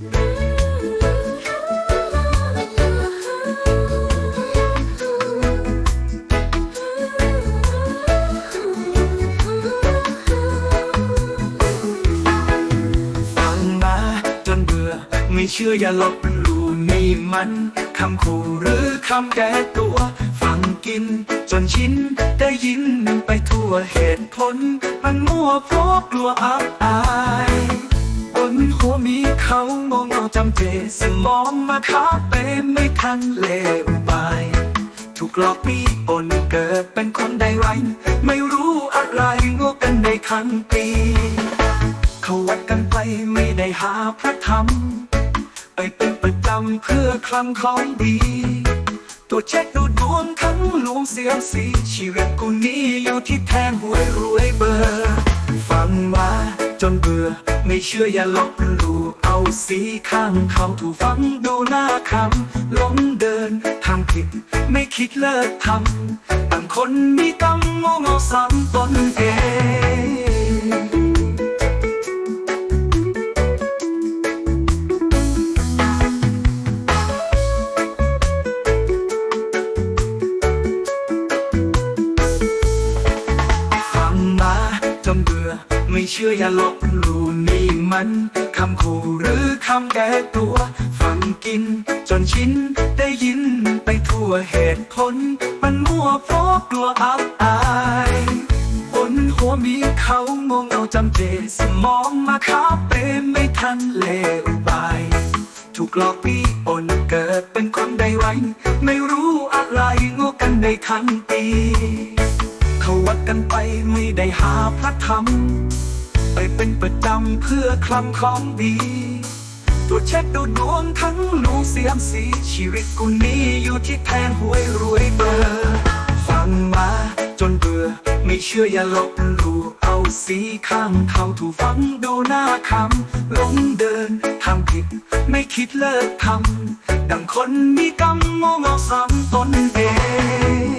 ฟังมาจนเบื่อ ไม่เชื่ออย่าลบหลู่นี่มันคำขู่หรือคำแก้ตัว ฟังกินจนชินได้ยินไปทั่วเหตุผล มันมั่วเพราะกลัวอับอาย เขางงเอาจำเจสมองมาคาเป็นไม่ทันเลวไป ถูกหลอกปีปนเกิดเป็นคนใดไร ไม่รู้อะไรโง่กันในทั้งปี เขาวัดกันไปไม่ได้หาพระธรรม ไปเป็นประจำเพื่อคลังของดีตัวเช็คดูดวงทั้งลวงเสียงสีชีวิตกูนี้อยู่ที่แทงหวยรวยเบอร์ ฟังมาจนเบื่อไม่เชื่ออย่าลบหลู่ สีข้างเขาถูกฟังดูหน้าคำล้มเดินทางผิดไม่คิดเลิกทำต่างคนมีกรรมโง่เงาซ้ำตนเองฟังมาจนเบื่อไม่เชื่ออย่าลบหลู่ มัน คำขู่หรือคำแก้ตัว ฟังกิน จนชินได้ยินไปทั่วเหตุผล มันมั่วเพราะกลัวอับอายบนหัวมีเขางงเอาจำเจสมองมาคาเปไม่ทันเลวไปถูกหลอกปีปนเกิดเป็นคนใดไว้ ไม่รู้อะไรง่กันในทั้งปีเขาวัดกันไปไม่ได้หาพระธรรม ไปเป็นประจำเพื่อคลำของดี ตัวเช็คดูดวงทั้งลูกเสียมสีชีวิตกูนี้อยู่ที่แทงหวยรวยเบอร์ฟังมาจนเบื่อไม่เชื่ออย่าลบหลู่เอาสีข้างเขาถูกฟังดูหน้าคำลงเดินทำผิดไม่คิดเลิกทำดังคนมีกรรมโง่เงาซ้ำตนเอง